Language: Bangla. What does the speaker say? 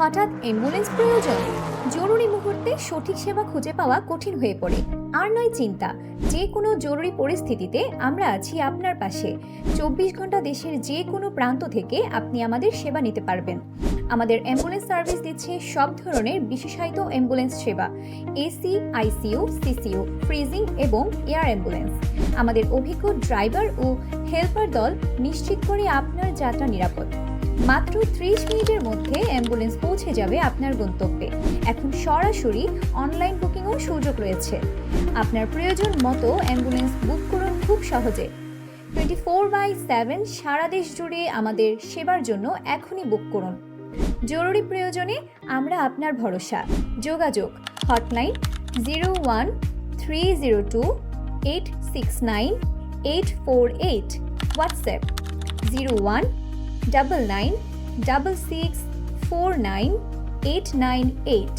হঠাৎ অ্যাম্বুলেন্স প্রয়োজন। জরুরি মুহূর্তে সঠিক সেবা খুঁজে পাওয়া কঠিন হয়ে পড়ে। আর নয় চিন্তা। যে কোনো জরুরি পরিস্থিতিতে আমরা আছি আপনার পাশে। চব্বিশ ঘণ্টা দেশের যে কোনো প্রান্ত থেকে আপনি আমাদের সেবা নিতে পারবেন। আমাদের অ্যাম্বুলেন্স সার্ভিস দিচ্ছে সব ধরনের বিশেষায়িত অ্যাম্বুলেন্স সেবা। এসি, আইসিইউ, সিসিইউ, ফ্রিজিং এবং এয়ার অ্যাম্বুলেন্স। আমাদের অভিজ্ঞ ড্রাইভার ও হেল্পার দল নিশ্চিত করে আপনার যাত্রা নিরাপদ। মাত্র ত্রিশ মিনিটের মধ্যে অ্যাম্বুলেন্স পৌঁছে যাবে আপনার গন্তব্যে। এখন সরাসরি অনলাইন বুকিংও সুযোগ রয়েছে। আপনার প্রয়োজন মতো অ্যাম্বুলেন্স বুক করুন খুব সহজে। টোয়েন্টি ফোর বাই সেভেন সারা দেশ জুড়ে আমাদের সেবার জন্য এখনই বুক করুন। জরুরি প্রয়োজনে আমরা আপনার ভরসা। যোগাযোগ hotline zero one three zero two eight six nine eight four eight WhatsApp zero one double nine double six four nine eight nine eight